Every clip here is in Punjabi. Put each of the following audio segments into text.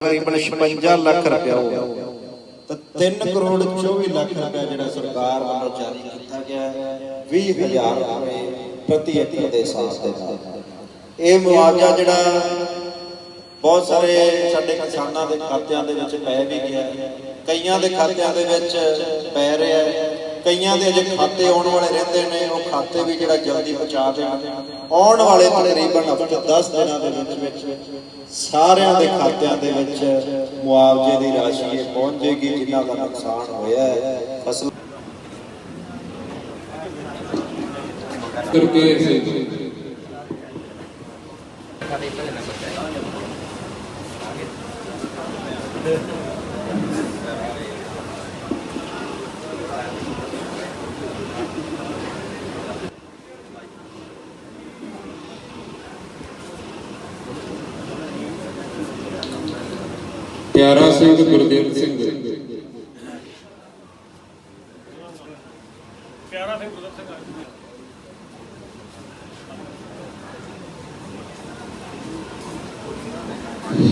ਤਕਰੀਬਨ 56 ਲੱਖ ਰੁਪਇਆ ਹੋ ਤਾਂ 3 ਕਰੋੜ 24 ਲੱਖ ਰੁਪਏ ਜਿਹੜਾ ਸਰਕਾਰ ਵੱਲੋਂ ਜਾਰੀ ਕੀਤਾ ਗਿਆ ਹੈ 20000 ਰੁਪਏ ਪ੍ਰਤੀ ਏਕੜ ਦੇ ਹਿਸਾਬ ਦੇ ਨਾਲ। ਇਹ ਮੁਆਵਜ਼ਾ ਜਿਹੜਾ ਬਹੁਤ ਸਾਰੇ ਸਾਡੇ ਕਿਸਾਨਾਂ ਦੇ ਖਾਤਿਆਂ ਦੇ ਵਿੱਚ ਪੈ ਵੀ ਗਿਆ ਕਈਆਂ ਦੇ ਖਾਤਿਆਂ ਦੇ ਵਿੱਚ ਪੈ ਰਿਹਾ ਹੈ। ਕਈਆਂ ਦੇ ਅਜੇ ਖਾਤੇ ਆਉਣ ਵਾਲੇ ਰਹਿੰਦੇ ਨੇ ਉਹ ਖਾਤੇ ਵੀ ਜਿਹੜਾ ਜਲਦੀ ਪਹੁੰਚਾ ਦੇਣ। ਆਉਣ ਵਾਲੇ ਤਕਰੀਬਨ ਹਫ਼ਤੇ 10 ਦਿਨਾਂ ਦੇ ਵਿੱਚ ਵਿੱਚ ਸਾਰਿਆਂ ਦੇ ਖਾਤਿਆਂ ਦੇ ਵਿੱਚ ਮੁਆਵਜ਼ੇ ਦੀ ਰਾਸ਼ੀ ਇਹ ਪਹੁੰਚ ਜੇਗੀ ਜਿਨ੍ਹਾਂ ਦਾ ਨੁਕਸਾਨ ਹੋਇਆ ਹੈ। ਫਸਲ ਗੁਰਕੇਰ ਸਿੰਘ ਪਿਆਰਾ ਸਿੰਘ ਗੁਰਦੇਵ ਸਿੰਘ।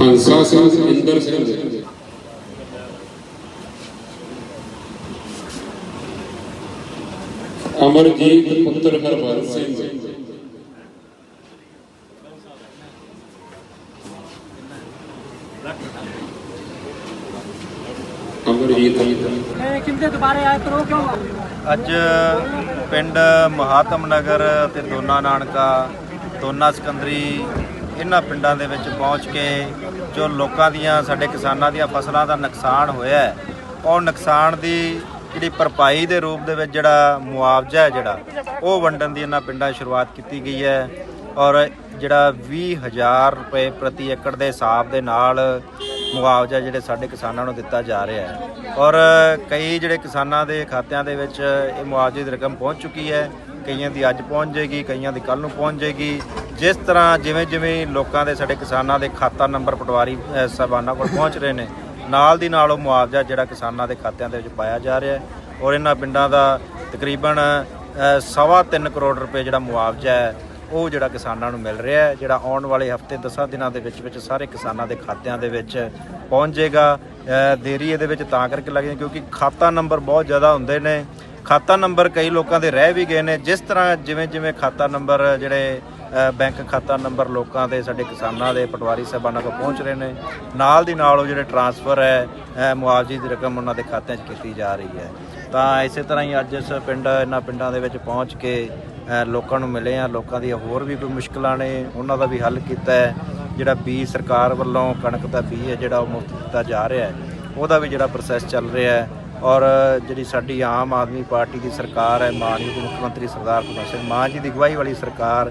ਹੰਸਾ ਸਿੰਘ ਇੰਦਰ ਸਿੰਘ। ਅਮਰਜੀਤ ਪੁੱਤਰ ਹਰਬੰਸ ਸਿੰਘ। ਅਮਰਜੀਤ ਕਿੰਦੇ ਦੁਬਾਰੇ ਆਏ ਕਰੋ ਕਿਉਂ ਅੱਜ ਪਿੰਡ ਮਹਾਤਮ ਨਗਰ ਤੇ ਦੋਨਾ ਨਾਨਕਾ ਦੋਨਾ ਸਿਕੰਦਰੀ ਇਹਨਾਂ ਪਿੰਡਾਂ ਦੇ ਵਿੱਚ ਪਹੁੰਚ ਕੇ ਜੋ ਲੋਕਾਂ ਦੀਆਂ ਸਾਡੇ ਕਿਸਾਨਾਂ ਦੀਆਂ ਫਸਲਾਂ ਦਾ ਨੁਕਸਾਨ ਹੋਇਆ ਹੈ ਉਹ ਨੁਕਸਾਨ ਦੀ ਜਿਹੜੀ ਭਰਪਾਈ ਦੇ ਰੂਪ ਦੇ ਵਿੱਚ ਜਿਹੜਾ ਮੁਆਵਜ਼ਾ ਹੈ ਜਿਹੜਾ ਉਹ ਵੰਡਣ ਦੀ ਇਹਨਾਂ ਪਿੰਡਾਂ 'ਚ ਸ਼ੁਰੂਆਤ ਕੀਤੀ ਗਈ ਹੈ ਔਰ ਜਿਹੜਾ 20000 ਰੁਪਏ ਪ੍ਰਤੀ ਏਕੜ ਦੇ ਹਿਸਾਬ ਦੇ ਨਾਲ ਮੁਆਵਜ਼ਾ ਜਿਹੜੇ ਸਾਡੇ ਕਿਸਾਨਾਂ ਨੂੰ ਦਿੱਤਾ ਜਾ ਰਿਹਾ ਹੈ। ਔਰ ਕਈ ਜਿਹੜੇ ਕਿਸਾਨਾਂ ਦੇ ਖਾਤਿਆਂ ਦੇ ਵਿੱਚ ਇਹ ਮੁਆਵਜ਼ੇ ਦੀ ਰਕਮ ਪਹੁੰਚ ਚੁੱਕੀ ਹੈ। ਕਈਆਂ ਦੀ ਅੱਜ ਪਹੁੰਚ ਜਾਏਗੀ ਕਈਆਂ ਦੀ ਕੱਲ ਨੂੰ ਪਹੁੰਚ ਜਾਏਗੀ। ਜਿਸ ਤਰ੍ਹਾਂ ਜਿਵੇਂ ਜਿਵੇਂ ਲੋਕਾਂ ਦੇ ਸਾਡੇ ਕਿਸਾਨਾਂ ਦੇ ਖਾਤਾ ਨੰਬਰ ਪਟਵਾਰੀ ਸਾਹਿਬਾਨਾਂ ਕੋਲ ਪਹੁੰਚ ਰਹੇ ਨੇ ਨਾਲ ਦੀ ਨਾਲ ਉਹ ਮੁਆਵਜ਼ਾ ਜਿਹੜਾ ਕਿਸਾਨਾਂ ਦੇ ਖਾਤਿਆਂ ਦੇ ਵਿੱਚ ਪਾਇਆ ਜਾ ਰਿਹਾ ਹੈ। ਔਰ ਇਹਨਾਂ ਪਿੰਡਾਂ ਦਾ ਤਕਰੀਬਨ ਅਹ, ਸਵਾ ਤਿੰਨ ਕਰੋੜ ਰੁਪਏ ਜਿਹੜਾ ਮੁਆਵਜ਼ਾ ਹੈ ਉਹ ਜਿਹੜਾ ਕਿਸਾਨਾਂ ਨੂੰ ਮਿਲ ਰਿਹਾ ਹੈ, ਜਿਹੜਾ ਆਉਣ ਵਾਲੇ ਹਫ਼ਤੇ 10 ਦਿਨਾਂ ਦੇ ਵਿੱਚ ਵਿੱਚ ਸਾਰੇ ਕਿਸਾਨਾਂ ਦੇ ਖਾਤਿਆਂ ਦੇ ਵਿੱਚ ਪਹੁੰਚ ਜਾਏਗਾ। ਦੇਰੀ ਇਹਦੇ ਵਿੱਚ ਤਾਂ ਕਰਕੇ ਲੱਗੇ ਕਿਉਂਕਿ ਖਾਤਾ ਨੰਬਰ ਬਹੁਤ ਜ਼ਿਆਦਾ ਹੁੰਦੇ ਨੇ। ਖਾਤਾ ਨੰਬਰ ਕਈ ਲੋਕਾਂ ਦੇ ਰਹਿ ਵੀ ਗਏ ਨੇ। ਜਿਸ ਤਰ੍ਹਾਂ ਜਿਵੇਂ ਜਿਵੇਂ ਖਾਤਾ ਨੰਬਰ ਜਿਹੜੇ ਬੈਂਕ ਖਾਤਾ ਨੰਬਰ ਲੋਕਾਂ ਦੇ, ਸਾਡੇ ਕਿਸਾਨਾਂ ਦੇ, ਪਟਵਾਰੀ ਸਾਹਿਬਾਨਾਂ ਕੋਲ ਪਹੁੰਚ ਰਹੇ ਨੇ। ਨਾਲ ਦੀ ਨਾਲ ਉਹ ਜਿਹੜੇ ਟਰਾਂਸਫਰ ਹੈ ਮੁਆਵਜ਼ੇ ਦੀ ਰਕਮ ਉਹਨਾਂ ਦੇ ਖਾਤਿਆਂ 'ਚ ਕੀਤੀ ਜਾ ਰਹੀ ਹੈ। ਤਾਂ ਇਸੇ ਤਰ੍ਹਾਂ ਹੀ ਅੱਜ ਇਸ ਪਿੰਡ, ਇਹਨਾਂ ਪਿੰਡਾਂ ਦੇ ਵਿੱਚ ਪਹੁੰਚ ਕੇ ਲੋਕਾਂ ਨੂੰ ਮਿਲੇ ਆ ਲੋਕਾਂ ਦੀਆਂ ਹੋਰ ਵੀ ਕੋਈ ਮੁਸ਼ਕਲਾਂ ਨੇ, ਉਹਨਾਂ ਦਾ ਵੀ ਹੱਲ ਕੀਤਾ ਹੈ। ਜਿਹੜਾ ਬੀ ਸਰਕਾਰ ਵੱਲੋਂ ਕਣਕ ਦਾ ਬੀਜ ਹੈ, ਜਿਹੜਾ ਉਹ ਮੁਫਤ ਦਿੱਤਾ ਜਾ ਰਿਹਾ ਹੈ, ਉਹਦਾ ਵੀ ਜਿਹੜਾ ਪ੍ਰੋਸੈਸ ਚੱਲ ਰਿਹਾ ਹੈ। ਔਰ ਜਿਹੜੀ ਸਾਡੀ ਆਮ ਆਦਮੀ ਪਾਰਟੀ ਦੀ ਸਰਕਾਰ ਹੈ, ਮਾਨਯੋਗ ਮੁੱਖ ਮੰਤਰੀ ਸਰਦਾਰ ਭਗਵੰਤ ਸਿੰਘ ਮਾਨ ਜੀ ਦੀ ਅਗਵਾਈ ਵਾਲੀ ਸਰਕਾਰ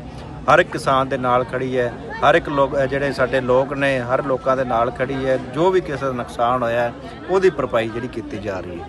ਹਰ ਇੱਕ ਕਿਸਾਨ ਦੇ ਨਾਲ ਖੜੀ ਹੈ, ਹਰ ਇੱਕ ਲੋਕ ਜਿਹੜੇ ਸਾਡੇ ਲੋਕ ਨੇ, ਹਰ ਲੋਕਾਂ ਦੇ ਨਾਲ ਖੜੀ ਹੈ, ਜੋ ਵੀ ਕਿਸੇ ਦਾ ਨੁਕਸਾਨ ਹੋਇਆ, ਉਹਦੀ ਭਰਪਾਈ ਜਿਹੜੀ ਕੀਤੀ ਜਾ ਰਹੀ ਹੈ।